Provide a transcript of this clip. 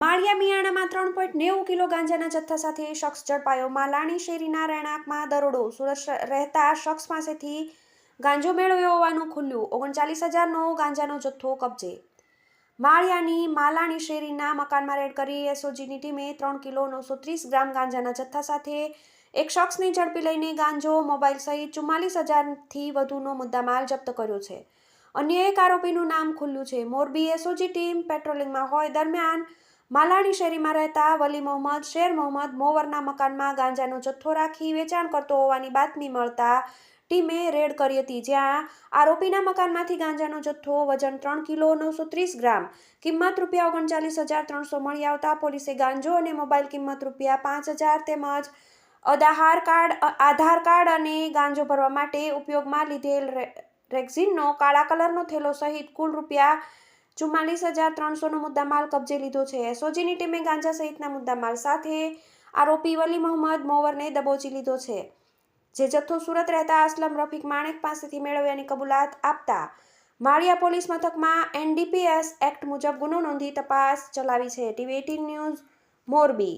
માળિયા મિયાણામાં ત્રણ પોઈન્ટ નેવું કિલો ગાંજાના જથ્થા સાથે શખ્સ ઝડપાયો. માલાણી શેરીના રહેણાંકમાં દરોડો સુરત રહેતા શખ્સ પાસેથી ગાંજો મેળવ્યો હોવાનું ખુલ્યું. ઓગણચાલીસ હજારનો ગાંજાનો જથ્થો કબજે. માળિયાની માલાણી શેરીના મકાનમાં રેડ કરી એસઓજીની ટીમે ત્રણ કિલો નવસો ત્રીસ ગ્રામ ગાંજાના જથ્થા સાથે એક શખ્સને ઝડપી લઈને ગાંજો, મોબાઈલ સહિત ચુમ્માલીસ હજારથી વધુનો મુદ્દામાલ જપ્ત કર્યો છે. અન્ય એક આરોપીનું નામ ખુલ્લું છે. મોરબી એસઓજી ટીમ પેટ્રોલિંગમાં હોય દરમિયાન માલાણી શેરીમાં રહેતા વલી મોહમ્મદ, શેર મોહમ્મદ મોવરના મકાનમાં ગાંજાનો જથ્થો રાખી વેચાણ કરતો હોવાની બાતમી મળતા ટીમે રેડ કરી હતી, જ્યાં આરોપીના મકાનમાંથી ગાંજાનો જથ્થો વજન ત્રણ કિલો નવસો ત્રીસ ગ્રામ, કિંમત રૂપિયા ઓગણચાલીસ હજાર ત્રણસો મળી આવતા પોલીસે ગાંજો અને મોબાઈલ કિંમત રૂપિયા પાંચ હજાર તેમજ અદાહાર કાર્ડ આધાર કાર્ડ અને ગાંજો ભરવા માટે ઉપયોગમાં લીધેલ રેક્ઝિનનો કાળા કલરનો થેલો સહિત કુલ રૂપિયા ચુમ્માલીસ હજાર ત્રણસોનો મુદ્દામાલ કબજે લીધો છે. એસઓજીની ટીમે ગાંજા સહિતના મુદ્દામાલ સાથે આરોપી વલી મોહમ્મદ મોવરને દબોચી લીધો છે. જે જથ્થો સુરત રહેતા અસલમ રફીક માણેક પાસેથી મેળવ્યાની કબૂલાત આપતા માળિયા પોલીસ મથકમાં એનડીપીએસ એક્ટ મુજબ ગુનો નોંધી તપાસ ચલાવી છે. TV eighteen news Morbi.